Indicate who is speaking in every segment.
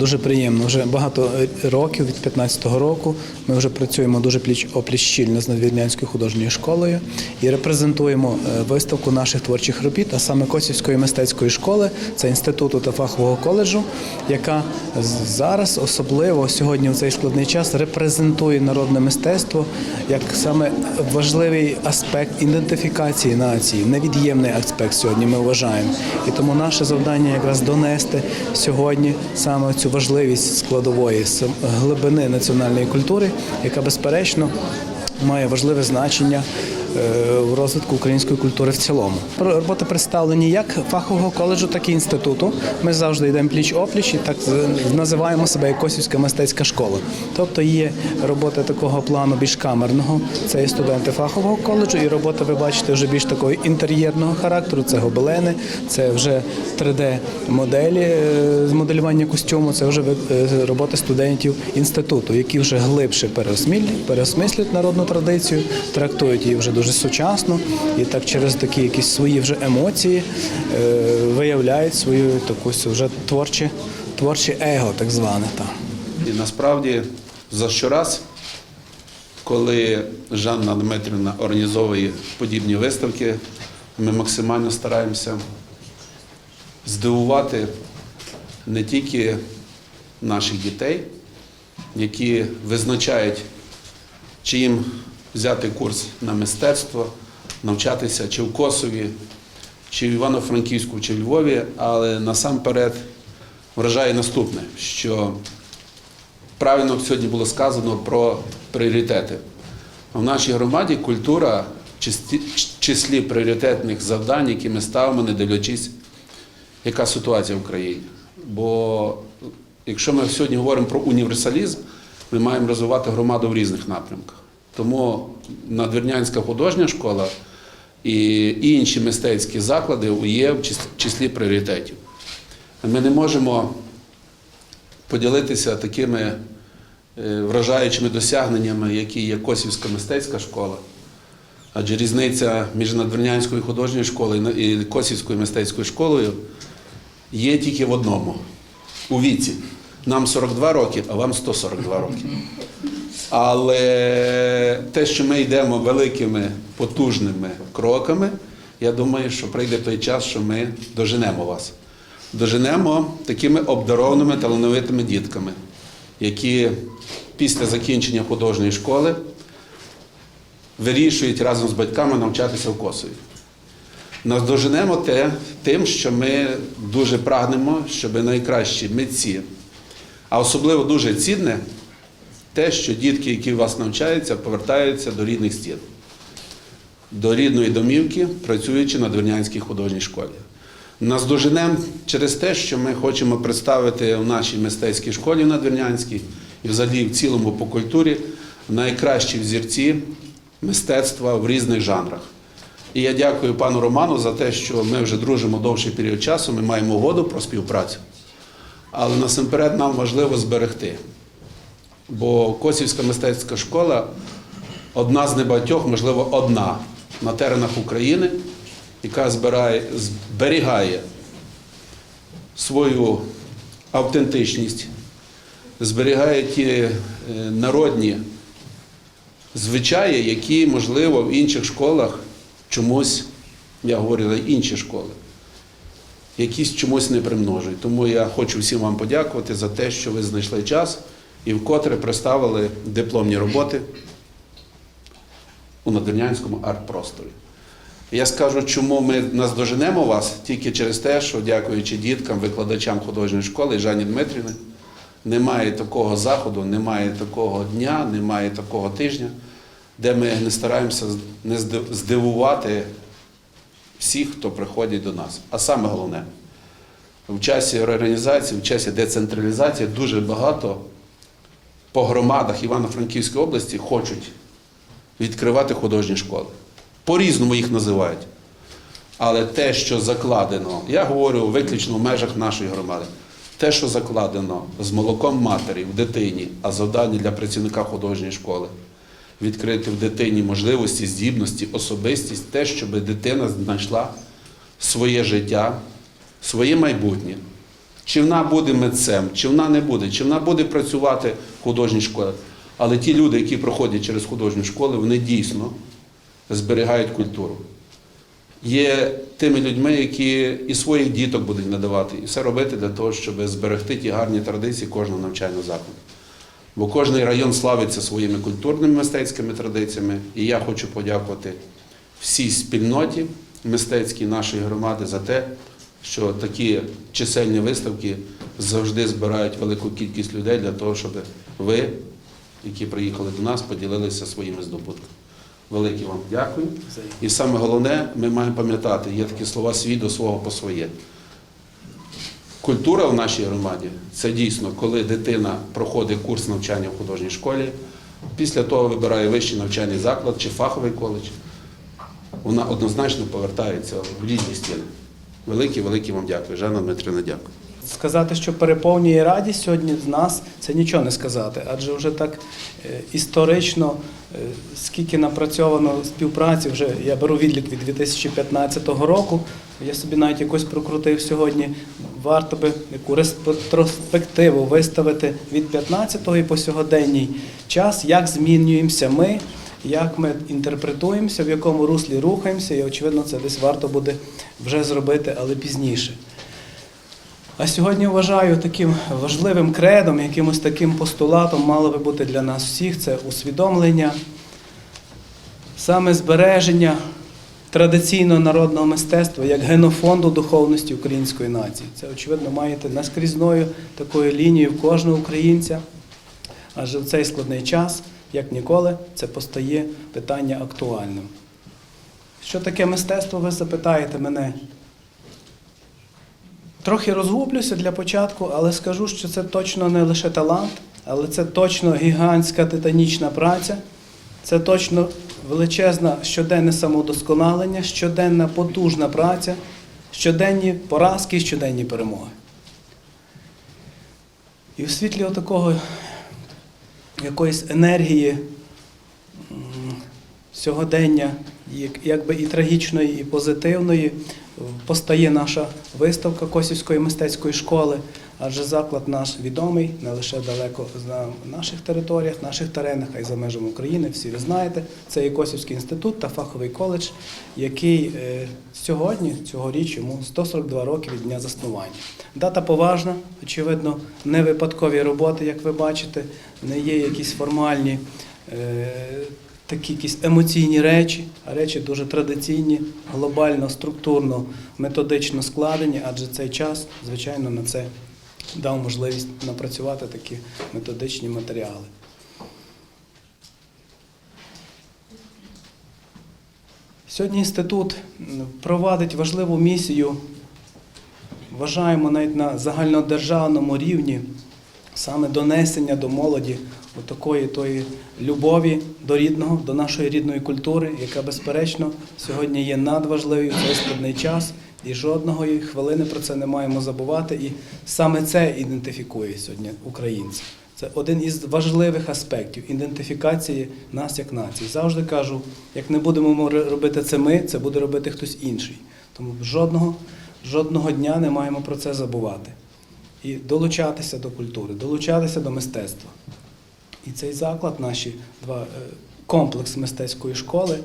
Speaker 1: Дуже приємно. Вже багато років, від 15-го року, ми вже працюємо дуже пліч опліч щільно з Надвірнянською художньою школою і репрезентуємо е, виставку наших творчих робіт, а саме Косівської мистецької школи, це інституту та фахового коледжу, яка зараз особливо сьогодні в цей складний час репрезентує народне мистецтво як саме важливий аспект ідентифікації нації, невід'ємний аспект сьогодні. Ми вважаємо. І тому наше завдання якраз донести сьогодні саме цю важливість складової глибини національної культури, яка безперечно має важливе значення. Е, В розвитку української культури в цілому роботи представлені як фахового коледжу, так і інституту. Ми завжди йдемо пліч опліч і так називаємо себе як Косівська мистецька школа. Тобто є роботи такого плану більш камерного. Це і студенти фахового коледжу, і робота, ви бачите, вже більш такого інтер'єрного характеру. Це гобелени, це вже 3D-моделі е, з моделювання костюму. Це вже е, роботи студентів інституту, які вже глибше переосмислюють народну традицію, трактують її вже дуже сучасно, і так через такі якісь свої вже емоції е, виявляють свою таку вже творче, творче его, так зване. Та.
Speaker 2: І насправді за щораз, коли Жанна Дмитрівна організовує подібні виставки, ми максимально стараємося здивувати не тільки наших дітей, які визначають, чи їм взяти курс на мистецтво, навчатися чи в Косові, чи в Івано-Франківську, чи в Львові, але насамперед вражає наступне, що правильно сьогодні було сказано про пріоритети. В нашій громаді культура в числі пріоритетних завдань, які ми ставимо, не дивлячись, яка ситуація в країні. Бо якщо ми сьогодні говоримо про універсалізм, ми маємо розвивати громаду в різних напрямках. Тому Надвірнянська художня школа і інші мистецькі заклади є в числі пріоритетів. Ми не можемо поділитися такими е, вражаючими досягненнями, які є Косівська мистецька школа. Адже різниця між Надвірнянською художньою школою і Косівською мистецькою школою є тільки в одному у віці. Нам 42 роки, а вам 142 роки. Але те, що ми йдемо великими потужними кроками, я думаю, що прийде той час, що ми доженемо вас. Доженемо такими обдарованими талановитими дітками, які після закінчення художньої школи вирішують разом з батьками навчатися в Косові. Нас доженемо те, тим, що ми дуже прагнемо, щоб найкращі митці, а особливо дуже цінне те, що дітки, які у вас навчаються, повертаються до рідних стін, до рідної домівки, працюючи на Двернянській художній школі. Нас доженемо через те, що ми хочемо представити в нашій мистецькій школі на Двірнянській і взагалі в цілому по культурі найкращі взірці мистецтва в різних жанрах. І я дякую пану Роману за те, що ми вже дружимо довший період часу, ми маємо угоду про співпрацю. Але насамперед нам важливо зберегти. Бо Косівська мистецька школа одна з небагатьох, можливо, одна на теренах України, яка збирає, зберігає свою автентичність, зберігає ті е, народні звичаї, які, можливо, в інших школах чомусь, я говорю, інші школи, якісь чомусь не примножують. Тому я хочу всім вам подякувати за те, що ви знайшли час і вкотре представили дипломні роботи у Надвірнянському арт-просторі. Я скажу, чому ми наздоженемо вас тільки через те, що, дякуючи діткам, викладачам художньої школи і Жанні Дмитрівни, немає такого заходу, немає такого дня, немає такого тижня, де ми не стараємося не здивувати всіх, хто приходить до нас. А саме головне, в часі реорганізації, в часі децентралізації дуже багато по громадах Івано-Франківської області хочуть відкривати художні школи. По-різному їх називають. Але те, що закладено, я говорю виключно в межах нашої громади, те, що закладено з молоком матері в дитині, а завдання для працівника художньої школи відкрити в дитині можливості, здібності, особистість, те, щоб дитина знайшла своє життя, своє майбутнє. Чи вона буде митцем, чи вона не буде, чи вона буде працювати в художній школі. Але ті люди, які проходять через художню школу, вони дійсно зберігають культуру. Є тими людьми, які і своїх діток будуть надавати, і все робити для того, щоб зберегти ті гарні традиції кожного навчального закладу. Бо кожний район славиться своїми культурними мистецькими традиціями. І я хочу подякувати всій спільноті мистецькій нашої громади за те, що такі чисельні виставки завжди збирають велику кількість людей для того, щоб ви, які приїхали до нас, поділилися своїми здобутками. Велике вам дякую. І саме головне, ми маємо пам'ятати, є такі слова свій до свого по своє. Культура в нашій громаді це дійсно, коли дитина проходить курс навчання в художній школі, після того вибирає вищий навчальний заклад чи фаховий коледж, вона однозначно повертається в різні стіни. Велике, велике вам дякую. Жанна Дмитрівна, дякую.
Speaker 1: Сказати, що переповнює радість сьогодні з нас, це нічого не сказати, адже вже так е, історично, е, скільки напрацьовано співпраці, вже я беру відлік від 2015 року. Я собі навіть якось прокрутив сьогодні. Варто би яку ретроспективу виставити від 15-го і по сьогоденній час, як змінюємося ми, як ми інтерпретуємося, в якому руслі рухаємося, і очевидно, це десь варто буде вже зробити, але пізніше. А сьогодні вважаю таким важливим кредом, якимось таким постулатом мало би бути для нас всіх це усвідомлення, саме збереження традиційного народного мистецтва як генофонду духовності української нації. Це, очевидно, маєте наскрізною такою лінією в кожного українця. Адже в цей складний час, як ніколи, це постає питання актуальним. Що таке мистецтво, ви запитаєте мене? Трохи розгублюся для початку, але скажу, що це точно не лише талант, але це точно гігантська титанічна праця, це точно величезне щоденне самовдосконалення, щоденна потужна праця, щоденні поразки, щоденні перемоги. І в світлі отакого якоїсь енергії сьогодення, як- якби і трагічної, і позитивної, постає наша виставка Косівської мистецької школи, адже заклад наш відомий не лише далеко на наших територіях, наших теренах, а й за межами України. Всі ви знаєте, це Косівський інститут та фаховий коледж, який е, сьогодні, цьогоріч, йому 142 роки від дня заснування. Дата поважна, очевидно, не випадкові роботи, як ви бачите, не є якісь формальні. е, Такі якісь емоційні речі, а речі дуже традиційні, глобально, структурно, методично складені, адже цей час, звичайно, на це дав можливість напрацювати такі методичні матеріали. Сьогодні інститут провадить важливу місію, вважаємо навіть на загальнодержавному рівні саме донесення до молоді такої тої любові до рідного, до нашої рідної культури, яка безперечно сьогодні є надважливою в цей складний час. І жодного хвилини про це не маємо забувати. І саме це ідентифікує сьогодні українців. Це один із важливих аспектів ідентифікації нас як нації. Завжди кажу, як не будемо робити це ми, це буде робити хтось інший. Тому жодного, жодного дня не маємо про це забувати. І долучатися до культури, долучатися до мистецтва. І цей заклад, наші два е, комплекс мистецької школи,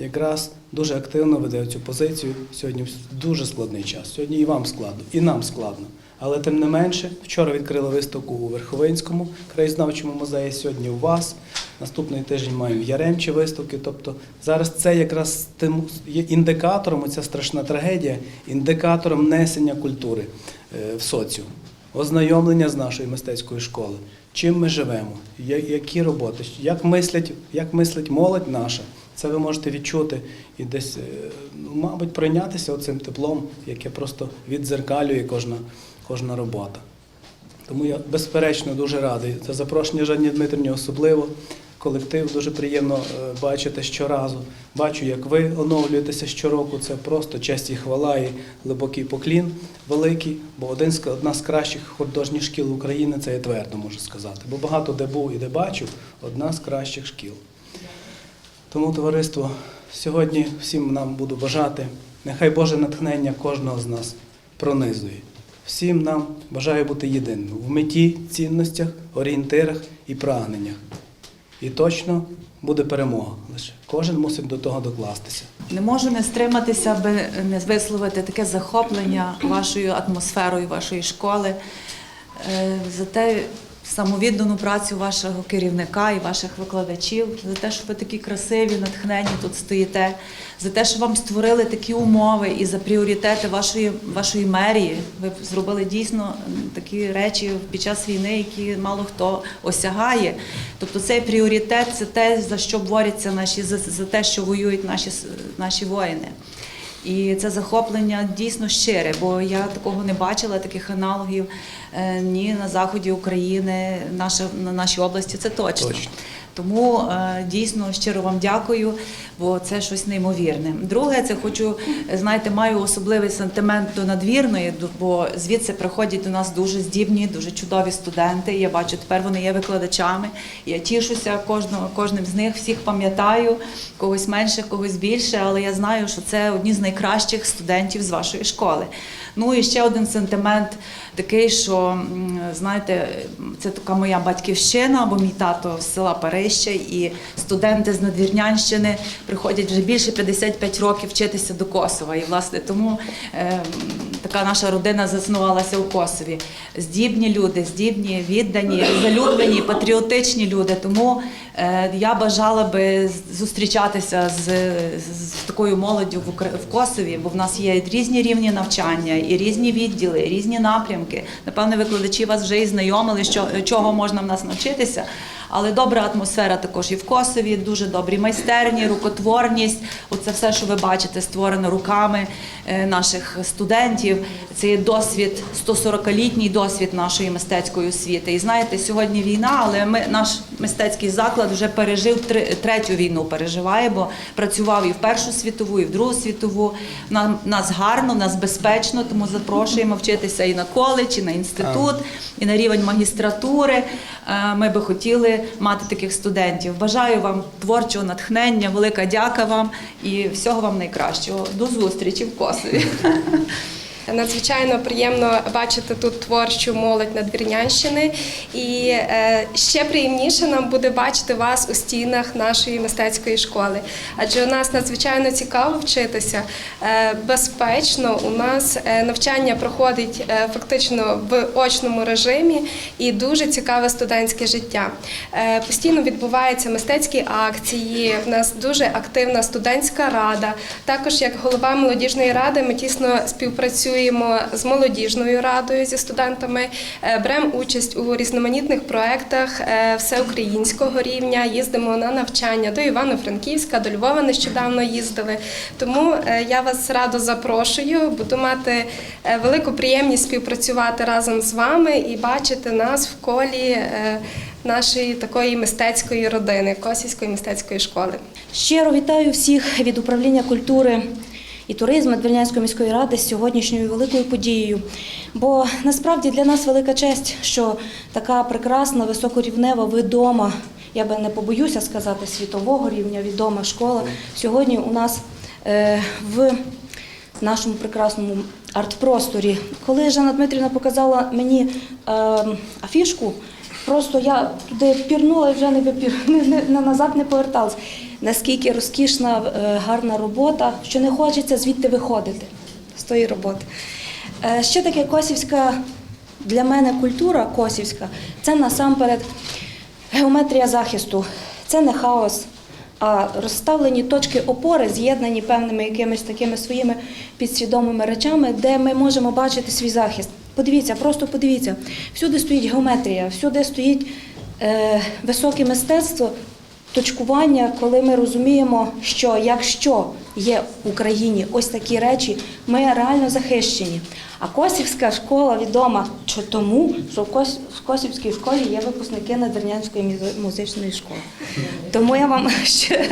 Speaker 1: якраз дуже активно веде цю позицію сьогодні дуже складний час. Сьогодні і вам складно, і нам складно. Але тим не менше, вчора відкрили виставку у Верховинському краєзнавчому музеї, сьогодні у вас. Наступний тиждень маємо Яремчі виставки. Тобто зараз це якраз тим є індикатором, оця страшна трагедія, індикатором несення культури е, в соціум, ознайомлення з нашої мистецької школи. Чим ми живемо, які роботи, як мислять, як мислить молодь наша. Це ви можете відчути і десь, е, ну, мабуть, пройнятися цим теплом, яке просто віддзеркалює кожна, кожна робота. Тому я безперечно дуже радий. Це запрошення Жанні Дмитрівні особливо. Колектив дуже приємно е, бачити щоразу. Бачу, як ви оновлюєтеся щороку. Це просто честь і хвала і глибокий поклін великий. Бо один одна з кращих художніх шкіл України це я твердо можу сказати. Бо багато де був і де бачив, одна з кращих шкіл. Тому, товариство, сьогодні всім нам буду бажати, нехай Боже натхнення кожного з нас пронизує. всім нам бажаю бути єдиним в меті, цінностях, орієнтирах і прагненнях. І точно буде перемога. Лише кожен мусить до того докластися.
Speaker 3: Не можу не стриматися, аби не висловити таке захоплення вашою атмосферою, вашої школи, е, за те самовіддану працю вашого керівника і ваших викладачів, за те, що ви такі красиві, натхнені тут стоїте, за те, що вам створили такі умови і за пріоритети вашої, вашої мерії. Ви зробили дійсно такі речі під час війни, які мало хто осягає. Тобто цей пріоритет це те, за що борються наші, за, за те, що воюють наші, наші воїни. І це захоплення дійсно щире, бо я такого не бачила, таких аналогів е, ні на заході України, наша, на нашій області. Це точно.
Speaker 1: Точно.
Speaker 3: Тому е, дійсно щиро вам дякую, бо це щось неймовірне. Друге, це хочу, знаєте, маю особливий сентимент до надвірної, бо звідси приходять до нас дуже здібні, дуже чудові студенти. Я бачу, тепер вони є викладачами. Я тішуся кожного, кожним з них, всіх пам'ятаю, когось менше, когось більше, але я знаю, що це одні з найкращих студентів з вашої школи. Ну і ще один сентимент такий, що знаєте, це така моя батьківщина, бо мій тато з села Парища, і студенти з Надвірнянщини приходять вже більше 55 років вчитися до Косова. І власне тому е, така наша родина заснувалася у Косові. Здібні люди, здібні, віддані, залюблені, патріотичні люди. Тому я бажала би зустрічатися з, з, такою молоддю в, в Косові, бо в нас є різні рівні навчання, і різні відділи, і різні напрямки. Напевне, викладачі вас вже і знайомили, що чого можна в нас навчитися. Але добра атмосфера також і в Косові, дуже добрі майстерні, рукотворність. Оце все, що ви бачите, створено руками е, наших студентів. Це є досвід, 140-літній досвід нашої мистецької освіти. І знаєте, сьогодні війна, але ми, наш мистецький заклад вже пережив третю війну, переживає, бо працював і в Першу світову, і в Другу світову. Нам нас гарно, нас безпечно, тому запрошуємо вчитися і на коледж, і на інститут, і на рівень магістратури. Е, Ми би хотіли мати таких студентів. Бажаю вам творчого натхнення, велика дяка вам і всього вам найкращого. До зустрічі в Косові.
Speaker 4: Надзвичайно приємно бачити тут творчу молодь Надвірнянщини. І е, ще приємніше нам буде бачити вас у стінах нашої мистецької школи. Адже у нас надзвичайно цікаво вчитися. Е, безпечно у нас е, навчання проходить фактично в очному режимі і дуже цікаве студентське життя. Постійно відбуваються мистецькі акції. В нас дуже активна студентська рада. Також як голова молодіжної ради ми тісно співпрацюємо з молодіжною радою зі студентами, е, беремо участь у різноманітних проєктах е, всеукраїнського рівня. Їздимо на навчання до Івано-Франківська, до Львова нещодавно їздили. Тому е, я вас радо запрошую. Буду мати велику приємність співпрацювати разом з вами і бачити нас в колі нашої такої мистецької родини, Косівської мистецької школи.
Speaker 5: Щиро вітаю всіх від управління культури і туризму Двірнянської міської ради з сьогоднішньою великою подією. Бо насправді для нас велика честь, що така прекрасна, високорівнева, відома, я би не побоюся сказати, світового рівня відома школа сьогодні у нас е, в нашому прекрасному арт-просторі. Коли Жанна Дмитрівна показала мені е, афішку, просто я туди пірнула і вже не, випір, не, не назад не поверталась. Наскільки розкішна, е, гарна робота, що не хочеться звідти виходити з тої роботи. Е, ще таке косівська для мене культура косівська це насамперед геометрія захисту. Це не хаос, а розставлені точки опори, з'єднані певними якимись такими своїми підсвідомими речами, де ми можемо бачити свій захист. Подивіться, просто подивіться. Всюди стоїть геометрія, всюди стоїть е, високе мистецтво, точкування, коли ми розуміємо, що якщо є в Україні ось такі речі, ми реально захищені. А Косівська школа відома тому, що в Кос- в Косівській школі є випускники Надвірнянської музи- музичної школи. Тому я вам ще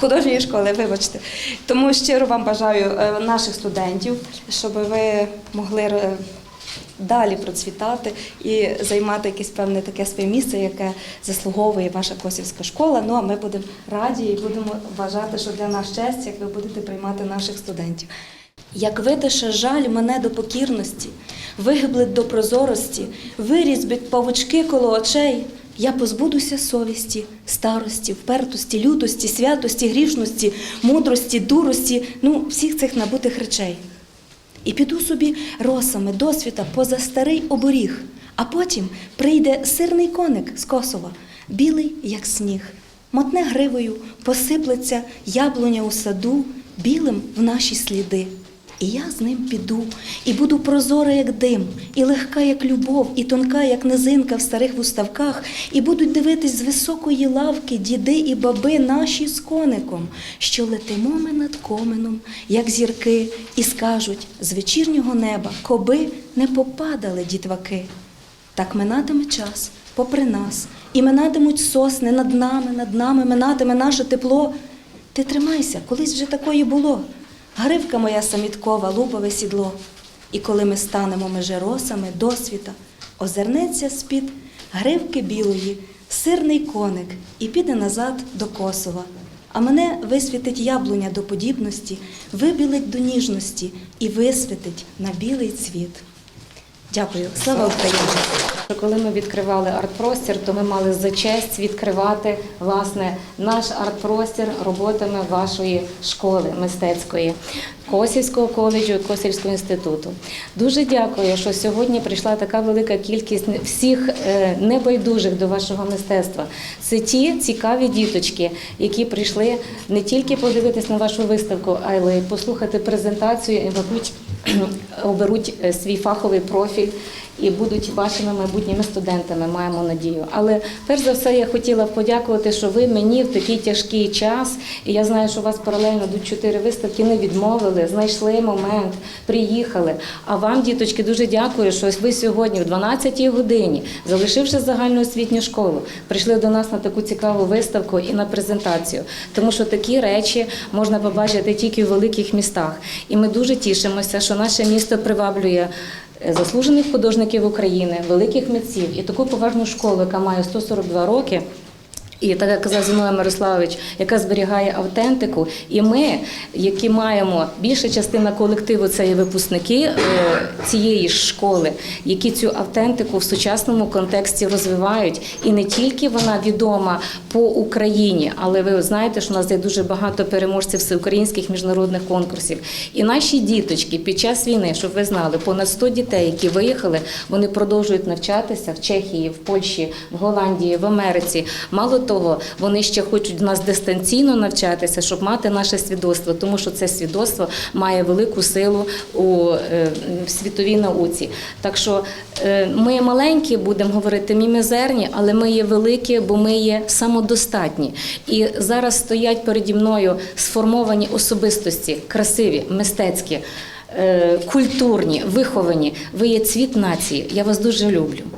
Speaker 5: художньої школи, вибачте. Тому щиро вам бажаю е, наших студентів, щоб ви могли е, далі процвітати і займати якесь певне таке своє місце, яке заслуговує ваша косівська школа. Ну а ми будемо раді і будемо вважати, що для нас честь, як ви будете приймати наших студентів. Як видише жаль мене до покірності, вигиблить до прозорості, вирізбить павучки коло очей, я позбудуся совісті, старості, впертості, лютості, святості, грішності, мудрості, дурості, ну, всіх цих набутих речей. І піду собі росами досвіта поза старий оборіг, а потім прийде сирний коник з Косова, білий, як сніг, мотне гривою, посиплеться яблуня у саду, білим в наші сліди. І я з ним піду, і буду прозора, як дим, і легка, як любов, і тонка, як низинка в старих вуставках, і будуть дивитись з високої лавки діди і баби наші з коником, що летимо ми над коменом, як зірки, і скажуть з вечірнього неба, коби не попадали дітваки. Так минатиме час попри нас, і минатимуть сосни над нами, над нами минатиме наше тепло. Ти тримайся, колись вже такої було. Гривка моя саміткова, лупове сідло. І коли ми станемо межеросами досвіта, озирнеться з-під гривки білої, сирний коник і піде назад до Косова. А мене висвітить яблуня до подібності, вибілить до ніжності і висвітить на білий цвіт. Дякую. Слава Україні!
Speaker 6: Коли ми відкривали арт-простір, то ми мали за честь відкривати власне наш арт-простір роботами вашої школи мистецької. Косівського коледжу і Косівського інституту. Дуже дякую, що сьогодні прийшла така велика кількість всіх е, небайдужих до вашого мистецтва. Це ті цікаві діточки, які прийшли не тільки подивитись на вашу виставку, але й послухати презентацію і, мабуть, оберуть е, свій фаховий профіль і будуть вашими майбутніми студентами, маємо надію. Але перш за все я хотіла подякувати, що ви мені в такий тяжкий час, і я знаю, що у вас паралельно йдуть чотири виставки, не відмовили, знайшли момент, приїхали. А вам, діточки, дуже дякую, що ви сьогодні, в 12-й годині, залишивши загальноосвітню школу, прийшли до нас на таку цікаву виставку і на презентацію. Тому що такі речі можна побачити тільки у великих містах. І ми дуже тішимося, що наше місто приваблює заслужених художників України, великих митців і таку поважну школу, яка має 142 роки. І так як казав Зіновій Мирославович, яка зберігає автентику, і ми, які маємо більша частина колективу, це є випускники е, цієї школи, які цю автентику в сучасному контексті розвивають. І не тільки вона відома по Україні, але ви знаєте, що у нас є дуже багато переможців всеукраїнських міжнародних конкурсів. І наші діточки під час війни, щоб ви знали, понад 100 дітей, які виїхали, вони продовжують навчатися в Чехії, в Польщі, в Голландії, в Америці. Мало того, вони ще хочуть в нас дистанційно навчатися, щоб мати наше свідоцтво, тому що це свідоцтво має велику силу у е, світовій науці. Так що е, ми маленькі, будемо говорити, ми мізерні, але ми є великі, бо ми є самодостатні. І зараз стоять переді мною сформовані особистості, красиві, мистецькі. е, Культурні, виховані, ви є цвіт нації. Я вас дуже люблю.